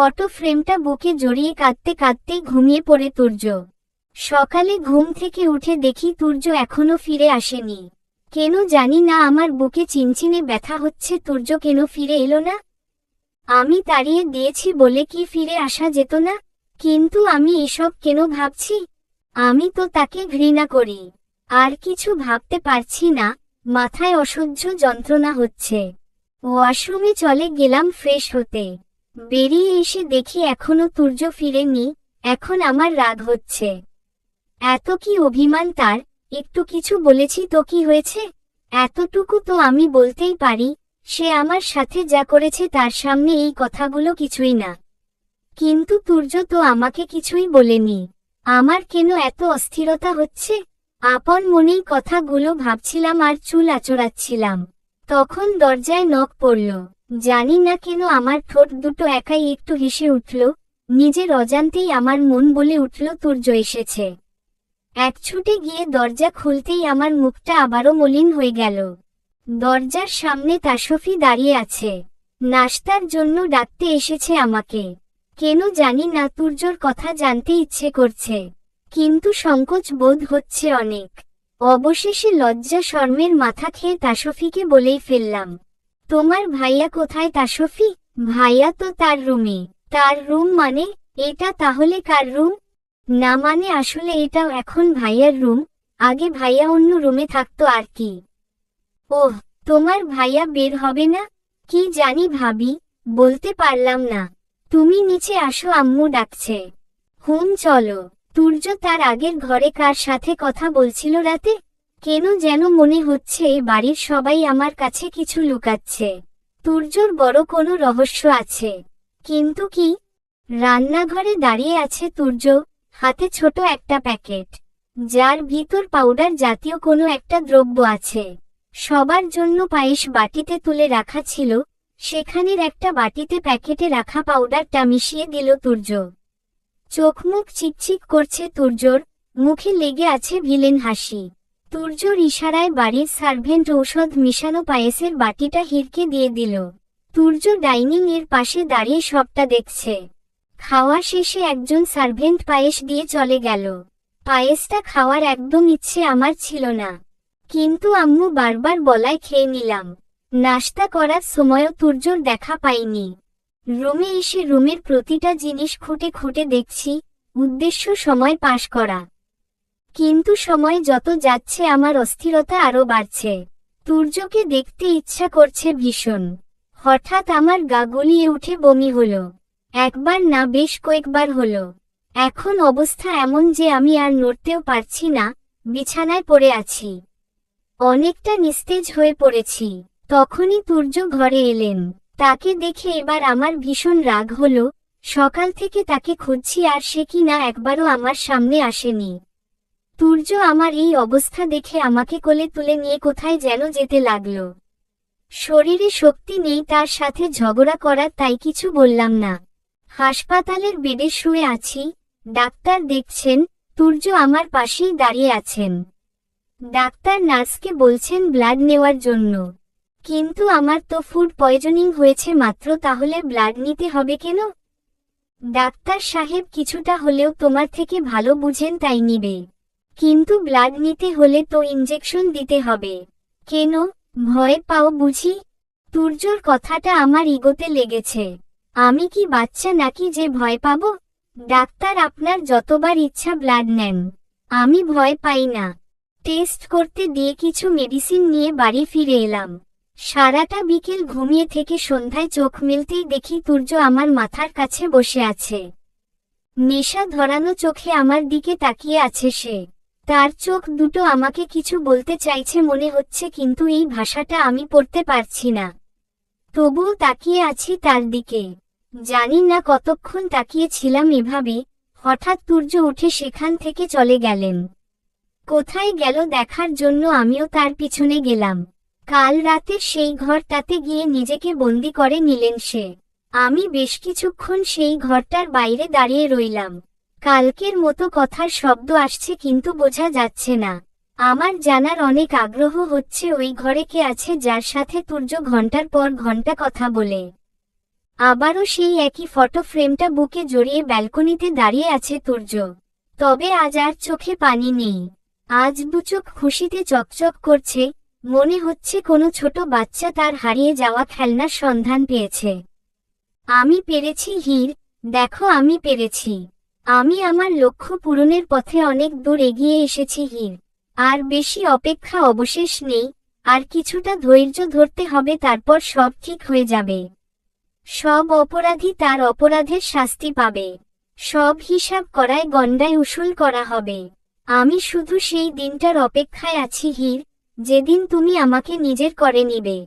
Photo ফ্রেমটা বুকে জড়িয়ে কাঁদতে কাঁদতেই ঘুমিয়ে পড়ে তুর্য। সকালে ঘুম থেকে উঠে দেখি তুর্য এখনও ফিরে আসেনি। কেন জানি না আমার বুকে চিনচিনে ব্যথা হচ্ছে, তুর্য কেন ফিরে এলো না? আমি তাড়িয়ে দিয়েছি বলে কি ফিরে আসা যেত না? কিন্তু আমি এসব কেন ভাবছি? আমি তো তাকে ঘৃণা করি। আর কিছু ভাবতে পারছি না, মাথায় অসহ্য যন্ত্রণা হচ্ছে। ওয়াশরুমে চলে গেলাম ফ্রেশ হতে। বেরিয়ে এসে দেখি এখনও তুর্য ফিরেনি, এখন আমার রাগ হচ্ছে। এত কি অভিমান তার, একটু কিছু বলেছি তো কি হয়েছে? এতটুকু তো আমি বলতেই পারি, সে আমার সাথে যা করেছে তার সামনে এই কথাগুলো কিছুই না। কিন্তু তুর্য তো আমাকে কিছুই বলেনি। আমার কেন এত অস্থিরতা হচ্ছে? আপন মনেই কথাগুলো ভাবছিলাম আর চুল আচড়াচ্ছিলাম। তখন দরজায় নখ পড়ল। জানি না কেন আমার ঠোঁট দুটো একাই একটু হেসে উঠল, নিজের অজান্তেই আমার মন বলে উঠল তুর্য এসেছে। এক ছুটে গিয়ে দরজা খুলতেই আমার মুখটা আবারও মলিন হয়ে গেল। দরজার সামনে তাসফি দাঁড়িয়ে আছে। নাস্তার জন্য ডাকতে এসেছে আমাকে। কেন জানি না তুর্যর কথা জানতে ইচ্ছে করছে। কিন্তু সংকোচ বোধ হচ্ছে অনেক। অবশেষে লজ্জা, শর্মের মাথা খেয়ে তাসফিকে বলেই ফেললাম। তোমার ভাইয়া কোথায় তাসফি ভাইয়া তো তার রুমে। তার রুম মানে এটা তাহলে কার রুম? না মানে আসলে এটাও এখন ভাইয়ার রুম। আগে ভাইয়া অন্য রুমে থাকতো আর কি। ওহ, তোমার ভাইয়া বের হবে না? কি জানি ভাবি, বলতে পারলাম না। তুমি নিচে আসো, আম্মু ডাকছে। হুম, চলো। তুর্য তার আগের ঘরে কার সাথে কথা বলছিল রাতে? কেন যেন মনে হচ্ছে এই বাড়ির সবাই আমার কাছে কিছু লুকাচ্ছে। তুর্যর বড় কোনো রহস্য আছে। কিন্তু কি? রান্নাঘরে দাঁড়িয়ে আছে তুর্য হাতে ছোট একটা প্যাকেট। যার ভিতর পাউডার জাতীয় কোনো একটা দ্রব্য আছে। সবার জন্য পায়েস বাটিতে তুলে রাখা ছিল, সেখানের একটা বাটিতে প্যাকেটে রাখা পাউডারটা মিশিয়ে দিল তুর্য চোখ মুখ চিকচিক করছে তুর্যর মুখে লেগে আছে ভিলেন হাসি। তুর্যর ইশারায় বাড়ির সার্ভেন্ট ঔষধ মিশানো পায়েসের বাটিটা হিরকে দিয়ে দিল। তুর্য ডাইনিং এর পাশে দাঁড়িয়ে সবটা দেখছে। খাওয়া শেষে একজন সার্ভেন্ট পায়েস দিয়ে চলে গেল। পায়েসটা খাওয়ার একদম ইচ্ছে আমার ছিল না। কিন্তু আম্মু বারবার বলায় খেয়ে নিলাম। নাস্তা করার সময়ও তুর্যর দেখা পাইনি। রুমে এসে রুমের প্রতিটা জিনিস খুঁটে খুঁটে দেখছি। উদ্দেশ্য সময় পাশ করা। কিন্তু সময় যত যাচ্ছে আমার অস্থিরতা আরও বাড়ছে। তুর্যকে দেখতে ইচ্ছা করছে ভীষণ। হঠাৎ আমার গা গলিয়ে উঠে বমি হলো। একবার না, বেশ কয়েকবার হলো। এখন অবস্থা এমন যে আমি আর নড়তেও পারছি না, বিছানায় পড়ে আছি। অনেকটা নিস্তেজ হয়ে পড়েছি। তখনই তুর্য ঘরে এলেন। তাকে দেখে এবার আমার ভীষণ রাগ হলো। সকাল থেকে তাকে খুঁজছি আর সে কি না একবারও আমার সামনে আসেনি। তুর্য আমার এই অবস্থা দেখে আমাকে কোলে তুলে নিয়ে কোথায় যেন যেতে লাগল। শরীরে শক্তি নেই, তার সাথে ঝগড়া করার তাই কিছু বললাম না। হাসপাতালের বেডে শুয়ে আছি। ডাক্তার দেখছেন তুর্য আমার পাশেই দাঁড়িয়ে আছেন। ডাক্তার নার্সকে বলছেন ব্লাড নেওয়ার জন্য। কিন্তু আমার তো ফুড পয়জনিং হয়েছে মাত্র, তাহলে ব্লাড নিতে হবে কেন? ডাক্তার সাহেব কিছুটা হলেও তোমার থেকে ভালো বুঝেন তাই নিবে। কিন্তু ব্লাড নিতে হলে তো ইঞ্জেকশন দিতে হবে। কেন? ভয় পাও বুঝি? তুর্যর কথাটা আমার ইগোতে লেগেছে। আমি কি বাচ্চা নাকি যে ভয় পাব? ডাক্তার আপনার যতবার ইচ্ছা ব্লাড নেন। আমি ভয় পাই না। টেস্ট করতে দিয়ে কিছু মেডিসিন নিয়ে বাড়ি ফিরে এলাম। সারাটা বিকেল ঘুমিয়ে থেকে সন্ধ্যায় চোখ মেলতেই দেখি তুর্য আমার মাথার কাছে বসে আছে। নেশা ধরানো চোখে আমার দিকে তাকিয়ে আছে সে। তার চোখ দুটো আমাকে কিছু বলতে চাইছে মনে হচ্ছে কিন্তু এই ভাষাটা আমি পড়তে পারছি না। তবুও তাকিয়ে আছি তার দিকে। জানি না কতক্ষণ তাকিয়েছিলাম এভাবে, হঠাৎ তুর্য উঠে সেখান থেকে চলে গেলেন। কোথায় গেল দেখার জন্য আমিও তার পিছনে গেলাম। কাল রাতে সেই ঘরটাতে গিয়ে নিজেকে বন্দি করে নিলেন সে। আমি বেশ কিছুক্ষণ সেই ঘরটার বাইরে দাঁড়িয়ে রইলাম। কালকের মতো কথার শব্দ আসছে কিন্তু বোঝা যাচ্ছে না। আমার জানার অনেক আগ্রহ হচ্ছে ওই ঘরে কে আছে যার সাথে তুর্য ঘণ্টার পর ঘণ্টা কথা বলে। আবারও সেই একই ফটো ফ্রেমটা বুকে জড়িয়ে ব্যালকনিতে দাঁড়িয়ে আছে তুর্য। তবে আজ আর চোখে পানি নেই। আজ দুচোখ খুশিতে চকচক করছে, মনে হচ্ছে কোনো ছোট বাচ্চা তার হারিয়ে যাওয়া খেলনার সন্ধান পেয়েছে। আমি পেরেছি, হীর, দেখো আমি পেরেছি। আমি আমার লক্ষ্য পূরণের পথে অনেক দূর এগিয়ে এসেছি, হীর। আর বেশি অপেক্ষা অবশেষ নেই, আর কিছুটা ধৈর্য ধরতে হবে, তারপর সব ঠিক হয়ে যাবে। সব অপরাধী তার অপরাধের শাস্তি পাবে। সব হিসাব করায় গন্ডায় উসুল করা হবে। আমি শুধু সেই দিনটার অপেক্ষায় আছি, হীর, যেদিন তুমি আমাকে নিজের করে নিবে।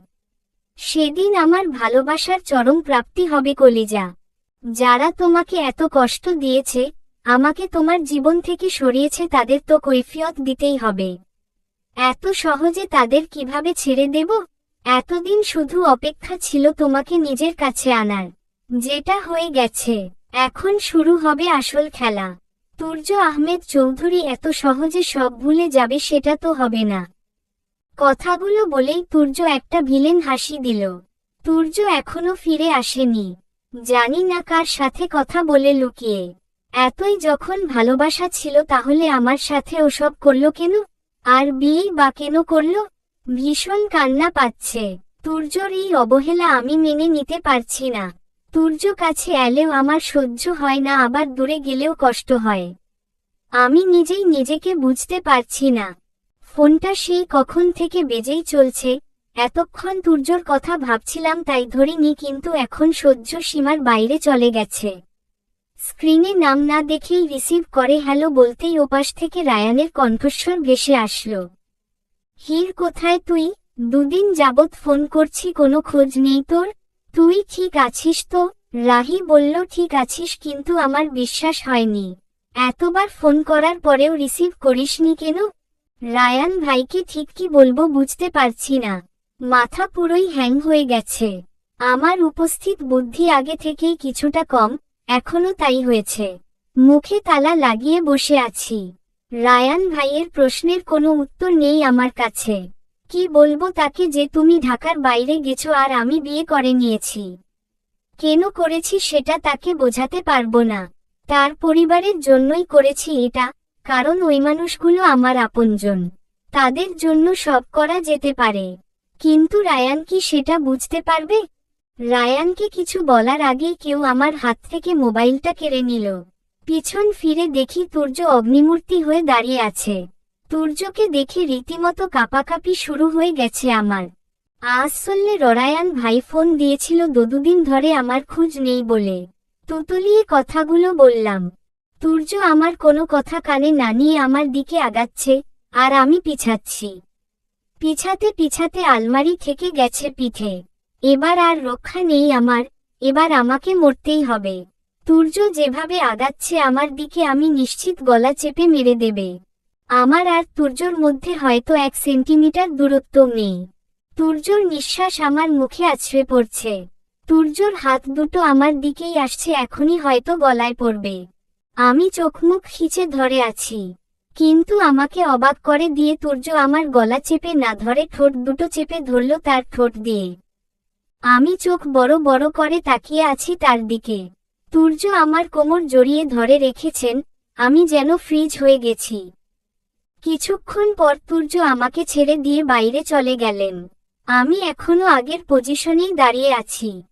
সেদিন আমার ভালোবাসার চরম প্রাপ্তি হবে কলিজা। যারা তোমাকে এত কষ্ট দিয়েছে, আমাকে তোমার জীবন থেকে সরিয়েছে তাদের তো কৈফিয়ত দিতেই হবে। এত সহজে তাদের কীভাবে ছেড়ে দেব? এতদিন শুধু অপেক্ষা ছিল তোমাকে নিজের কাছে আনার। যেটা হয়ে গেছে। এখন শুরু হবে আসল খেলা। তুর্য আহমেদ চৌধুরী এত সহজে সব ভুলে যাবে সেটা তো হবে না। কথাগুলো বলেই তুর্য একটা ভিলেন হাসি দিল। তুর্য এখনও ফিরে আসেনি। জানি না কার সাথে কথা বলে লুকিয়ে। এতই যখন ভালোবাসা ছিল তাহলে আমার সাথে ওসব করল কেন? আর বিয়েই বা কেন করল? ভীষণ কান্না পাচ্ছে। তুর্যর এই অবহেলা আমি মেনে নিতে পারছি না। তুর্য কাছে এলেও আমার সহ্য হয় না, আবার দূরে গেলেও কষ্ট হয়। আমি নিজেই নিজেকে বুঝতে পারছি না। ফোনটা সেই কখন থেকে বেজেই চলছে এতক্ষণ তুর্যর কথা ভাবছিলাম, তাই ধরিনি, কিন্তু এখন সহ্য সীমার বাইরে চলে গেছে। স্ক্রিনে নাম না দেখেই রিসিভ করে হ্যালো বলতেই ওপাশ থেকে রায়ানের কণ্ঠস্বর ভেসে আসলো। হির, কোথায় তুই? দুদিন যাবৎ ফোন করছি, কোনো খোঁজ নেই তোর? তুই ঠিক আছিস তো? রাহি বলল, ঠিক আছিস, কিন্তু আমার বিশ্বাস হয়নি। এতবার ফোন করার পরেও রিসিভ করিসনি কেন? রায়ান ভাইকে ঠিক কি বলব বুঝতে পারছি না। মাথা পুরোই হ্যাং হয়ে গেছে। আমার উপস্থিত বুদ্ধি আগে থেকেই কিছুটা কম এখনও তাই হয়েছে। মুখে তালা লাগিয়ে বসে আছি। রায়ান ভাইয়ের প্রশ্নের কোনো উত্তর নেই আমার কাছে। কি বলব তাকে যে তুমি ঢাকার বাইরে গেছো আর আমি বিয়ে করে নিয়েছি। কেন করেছি সেটা তাকে বোঝাতে পারব না। তার পরিবারের জন্যই করেছি এটা, কারণ ওই মানুষগুলো আমার আপনজন। তাদের জন্য সব করা যেতে পারে। কিন্তু রায়ান কি সেটা বুঝতে পারবে? রায়ানকে কিছু বলার আগেই কেউ আমার হাত থেকে মোবাইলটা কেড়ে নিল। পিছন ফিরে দেখি তুর্য অগ্নিমূর্তি হয়ে দাঁড়িয়ে আছে। তুর্যকে দেখে রীতিমতো কাপাকাপি শুরু হয়ে গেছে আমার। আসলে ররায়ান ভাই ফোন দিয়েছিল, দুদিন ধরে আমার খোঁজ নেই বলে। তুতুলিয়ে কথাগুলো বললাম। তুর্য আমার কোনো কথা কানে না নিয়ে আমার দিকে আগাচ্ছে, আর আমি পিছাচ্ছি। পিছাতে পিছাতে আলমারি থেকে গেছে পিঠে। এবার আর রক্ষা নেই আমার, এবার আমাকে মরতেই হবে। তুর্য যেভাবে আগাচ্ছে আমার দিকে আমি নিশ্চিত গলা চেপে মেরে দেবে। আমার আর তুর্যর মধ্যে হয়তো এক সেন্টিমিটার দূরত্ব নেই। তুর্যর নিঃশ্বাস আমার মুখে আছড়ে পড়ছে। তুর্যর হাত দুটো আমার দিকেই আসছে, এখনই হয়তো গলায় পড়বে। আমি চোখমুখ খিচে ধরে আছি। কিন্তু আমাকে অবাক করে দিয়ে তুর্য আমার গলা চেপে না ধরে ঠোঁট দুটো চেপে ধরল তার ঠোঁট দিয়ে। আমি চোখ বড় বড় করে তাকিয়ে আছি তার দিকে। তুর্য আমার কোমর জড়িয়ে ধরে রেখেছেন, আমি যেন ফ্রিজ হয়ে গেছি। কিছুক্ষণ পর তুর্য আমাকে ছেড়ে দিয়ে বাইরে চলে গেলেন। আমি এখনও আগের পজিশনেই দাঁড়িয়ে আছি।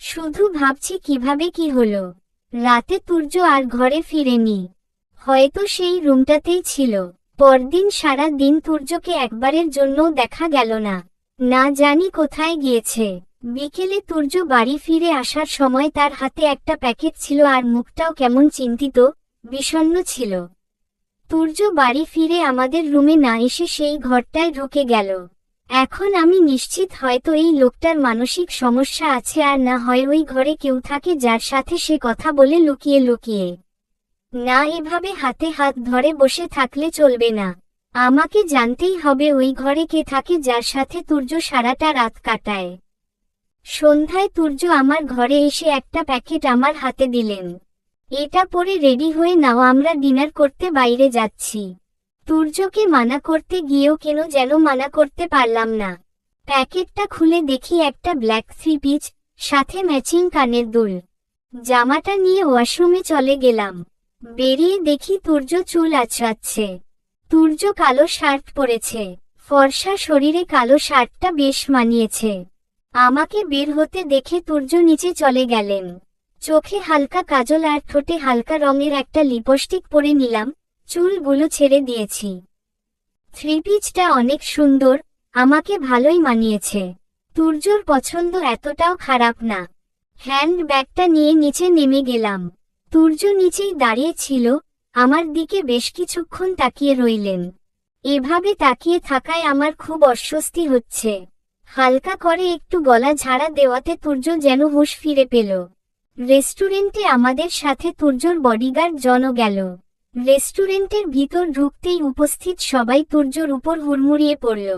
শুধু ভাবছি কীভাবে কি হলো। রাতে তুর্য আর ঘরে ফিরেনি। হয়তো সেই রুমটাতেই ছিল। পরদিন সারা দিন তুর্যকে একবারের জন্যও দেখা গেল না। না জানি কোথায় গিয়েছে। বিকেলে তুর্য বাড়ি ফিরে আসার সময় তার হাতে একটা প্যাকেট ছিল আর মুখটাও কেমন চিন্তিত, বিষণ্ণ ছিল। তুর্য বাড়ি ফিরে আমাদের রুমে না এসে সেই ঘরটায় ঢুকে গেল। এখন আমি নিশ্চিত হয়তো এই লোকটার মানসিক সমস্যা আছে আর না হয় ওই ঘরে কেউ থাকে যার সাথে সে কথা বলে লুকিয়ে লুকিয়ে। না এভাবে হাতে হাত ধরে বসে থাকলে চলবে না। আমাকে জানতেই হবে ওই ঘরে কে থাকে যার সাথে তুর্য সারাটা রাত কাটায়। সন্ধ্যায় তুর্য আমার ঘরে এসে একটা প্যাকেট আমার হাতে দিলেন। এটা পরে রেডি হয়ে নাও, আমরা ডিনার করতে বাইরে যাচ্ছি। তুর্যকে মানা করতে গিয়েও কেন যেন মানা করতে পারলাম না। প্যাকেটটা খুলে দেখি একটা ব্ল্যাক থ্রি পিচ, সাথে ম্যাচিং কানের দুল। জামাটা নিয়ে ওয়াশরুমে চলে গেলাম। বেরিয়ে দেখি তুর্য চুল আছড়াচ্ছে। তুর্য কালো শার্ট পরেছে। ফর্সা শরীরে কালো শার্টটা বেশ মানিয়েছে। আমাকে বের হতে দেখে তুর্য নিচে চলে গেলেন। চোখে হালকা কাজল আর ঠোঁটে হালকা রঙের একটা লিপস্টিক পরে নিলাম, চুলগুলো ছেড়ে দিয়েছি। থ্রি পিচটা অনেক সুন্দর, আমাকে ভালোই মানিয়েছে। তুর্যর পছন্দ এতটাও খারাপ না। হ্যান্ড ব্যাগটা নিয়ে নিচে নেমে গেলাম। তুর্য নিচেই দাঁড়িয়ে ছিল, আমার দিকে বেশ কিছুক্ষণ তাকিয়ে রইলেন। এভাবে তাকিয়ে থাকায় আমার খুব অস্বস্তি হচ্ছে। হালকা করে একটু গলা ঝাড়া দেওয়াতে তুর্য যেন হুঁশ ফিরে পেল। রেস্টুরেন্টে আমাদের সাথে তুর্যর বডিগার্ড জন গেল। রেস্টুরেন্টের ভিতর ঢুকতেই উপস্থিত সবাই তুর্যর উপর হুড়মুড়িয়ে পড়ল।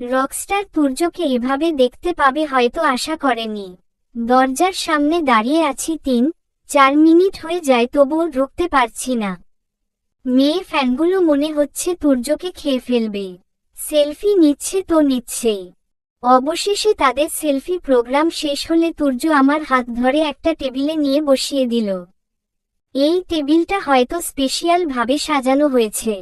রকস্টার তুর্যকে এভাবে দেখতে পাবে হয়তো আশা করেনি। দরজার সামনে দাঁড়িয়ে আছি তিন চার মিনিট হয়ে যায় তবুও ঢুকতে পারছি না। মেয়ে ফ্যানগুলো মনে হচ্ছে তুর্যকে খেয়ে ফেলবে। সেলফি নিচ্ছে তো নিচ্ছেই অবশেষে তাদের সেলফি প্রোগ্রাম শেষ হলে তুর্য আমার হাত ধরে একটা টেবিলে নিয়ে বসিয়ে দিল। এই টেবিলটা হয়তো স্পেশিয়াল ভাবে সাজানো হয়েছে।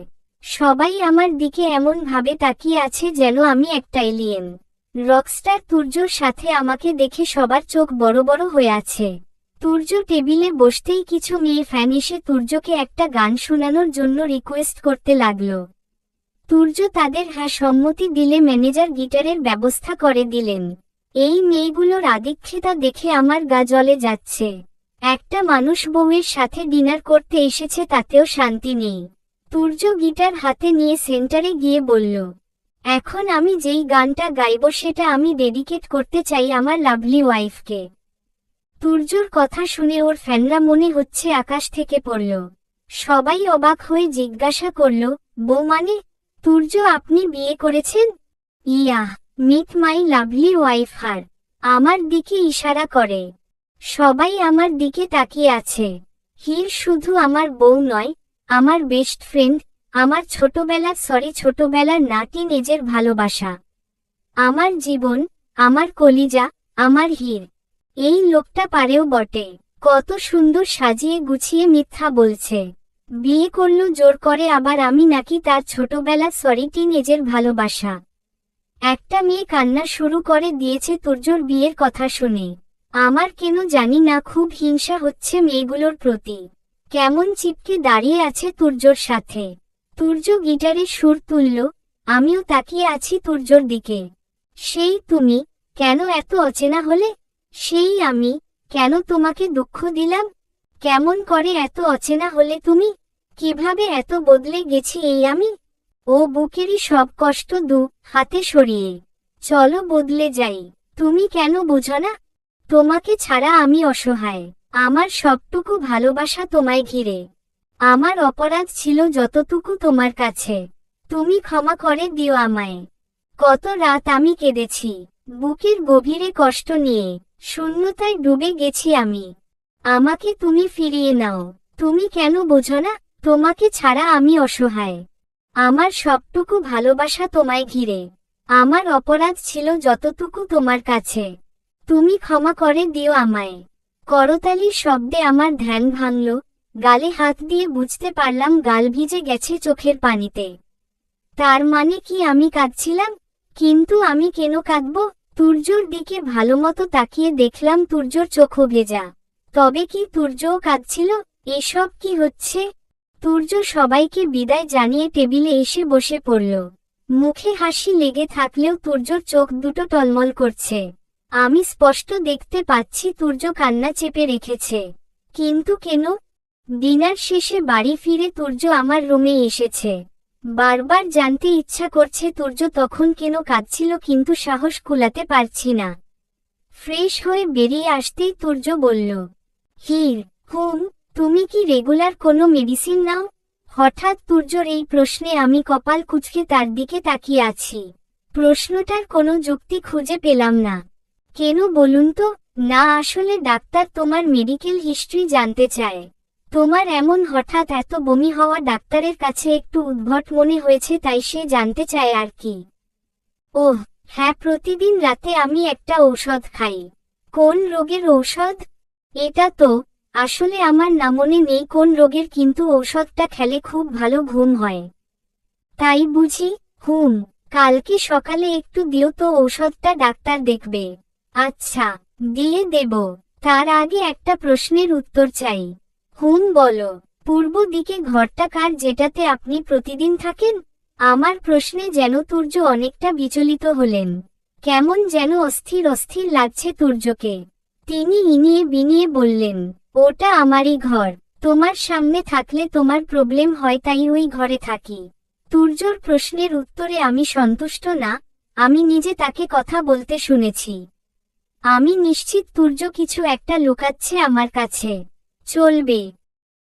সবাই আমার দিকে এমন ভাবে তাকিয়ে আছে যেন আমি একটা এলিয়েন। রকস্টার তুর্যর সাথে আমাকে দেখে সবার চোখ বড় বড় হয়ে আছে। তুর্য টেবিলে বসতেই কিছু মেয়ে ফ্যান এসে তুর্যকে একটা গান শোনানোর জন্য রিকোয়েস্ট করতে লাগল। তুর্য তাদের হ্যাঁ সম্মতি দিলে ম্যানেজার গিটারের ব্যবস্থা করে দিলেন। এই মেয়েগুলোর আদিক্ষেতা দেখে আমার গা জলে যাচ্ছে। একটা মানুষ বউয়ের সাথে ডিনার করতে এসেছে তাতেও শান্তি নেই। তুর্য গিটার হাতে নিয়ে সেন্টারে গিয়ে বলল, এখন আমি যেই গানটা গাইব সেটা আমি ডেডিকেট করতে চাই আমার লাভলি ওয়াইফকে তুর্যর কথা শুনে ওর ফ্যানরা মনে হচ্ছে আকাশ থেকে পড়ল। সবাই অবাক হয়ে জিজ্ঞাসা করল, বউ মানে? তুর্য আপনি বিয়ে করেছেন? Yeah meet my lovely wife her, আমার দিকে ইশারা করে। সবাই আমার দিকে তাকিয়ে আছে। হির শুধু আমার বউ নয়, আমার বেস্ট ফ্রেন্ড, আমার ছোটবেলার সরি, ছোটবেলার নাটিন নিজের ভালোবাসা। আমার জীবন, আমার কলিজা, আমার হির। এই লোকটা পারেও বটে। কত সুন্দর সাজিয়ে গুছিয়ে মিথ্যা বলছে। বিয়ে করল, জোর করে আবার আমি নাকি তার ছোটবেলা সরি টিন এজের ভালোবাসা। একটা মেয়ে কান্না শুরু করে দিয়েছে তুর্যর বিয়ের কথা শুনে। আমার কেন জানি না, খুব হিংসা হচ্ছে মেয়েগুলোর প্রতি। কেমন চিপকে দাঁড়িয়ে আছে তুর্যর সাথে। তুর্য গিটারে সুর তুলল, আমিও তাকিয়ে আছি তুর্যর দিকে। সেই তুমি, কেন এত অচেনা হলে? সেই আমি, কেন তোমাকে দুঃখ দিলাম? কেমন করে এত অচেনা হলে তুমি? কীভাবে এত বদলে গেছি এই আমি? ও বুকেরই সব কষ্ট দু হাতে সরিয়ে। চলো বদলে যাই। তুমি কেন বুঝো না? তোমাকে ছাড়া আমি অসহায়। আমার সবটুকু ভালোবাসা তোমায় ঘিরে। আমার অপরাধ ছিল যতটুকু তোমার কাছে। তুমি ক্ষমা করে দিও আমায়। কত রাত আমি কেঁদেছি। বুকের গভীরে কষ্ট নিয়ে, শূন্যতায় ডুবে গেছি আমি। আমাকে তুমি ফিরিয়ে নাও। তুমি কেন বোঝো না? তোমাকে ছাড়া আমি অসহায়। আমার সবটুকু ভালোবাসা তোমায় ঘিরে। আমার অপরাধ ছিল যতটুকু তোমার কাছে। তুমি ক্ষমা করে দিও আমায়। করতালির শব্দে আমার ধ্যান ভাঙল। গালে হাত দিয়ে বুঝতে পারলাম গাল ভিজে গেছে চোখের পানিতে। তার মানে কি আমি কাঁদছিলাম? কিন্তু আমি কেন কাঁদব? তুর্যর দিকে ভালোমতো তাকিয়ে দেখলাম তুর্যর চোখও ভেজা। তবে কি তুর্যও কাঁদছিল? এসব কি হচ্ছে? তুর্য সবাইকে বিদায় জানিয়ে টেবিলে এসে বসে পড়ল। মুখে হাসি লেগে থাকলেও তুর্যর চোখ দুটো টলমল করছে। আমি স্পষ্ট দেখতে পাচ্ছি তুর্য কান্না চেপে রেখেছে। কিন্তু কেন? ডিনার শেষে বাড়ি ফিরে তুর্য আমার রুমে এসেছে। বারবার জানতে ইচ্ছা করছে তুর্য তখন কেন কাঁদছিল কিন্তু সাহস কুলাতে পারছি না। ফ্রেশ হয়ে বেরিয়ে আসতেই তুর্য বলল, হির, হুম, তুমি কি রেগুলার কোনো মেডিসিন নাও? হঠাৎ তুর্যর এই প্রশ্নে আমি কপাল কুচকে তার দিকে তাকিয়ে আছি। প্রশ্নটার কোনো যুক্তি খুঁজে পেলাম না। কেন বলুন তো? না, আসলে ডাক্তার তোমার মেডিকেল হিস্ট্রি জানতে চায়। তোমার এমন হঠাৎ এত বমি হওয়া ডাক্তারের কাছে একটু উদ্ভট মনে হয়েছে তাই সে জানতে চায় আর কি। ওহ হ্যাঁ প্রতিদিন রাতে আমি একটা ঔষধ খাই। কোন রোগের ঔষধ? এটা তো, আসলে আমার না মনে নেই কোন রোগের, কিন্তু ঔষধটা খেলে খুব ভালো ঘুম হয়। তাই বুঝি, হুম, কালকে সকালে একটু দিও তো ঔষধটা ডাক্তার দেখবে। আচ্ছা দিয়ে দেব। তার আগে একটা প্রশ্নের উত্তর চাই। হুম, বলো। পূর্ব দিকে ঘরটা কার, যেটাতে আপনি প্রতিদিন থাকেন? আমার প্রশ্নে যেন তুর্য অনেকটা বিচলিত হলেন। কেমন যেন অস্থির অস্থির লাগছে তুর্যকে। তিনি ইনিয়ে বিনিয়ে বললেন, ওটা আমারই ঘর। তোমার সামনে থাকলে তোমার প্রবলেম হয়, তাই ওই ঘরে থাকি। তুর্যর প্রশ্নের উত্তরে আমি সন্তুষ্ট না, আমি নিজে তাকে কথা বলতে শুনেছি। আমি নিশ্চিত তুর্য কিছু একটা লুকাচ্ছে আমার কাছে। চলবে।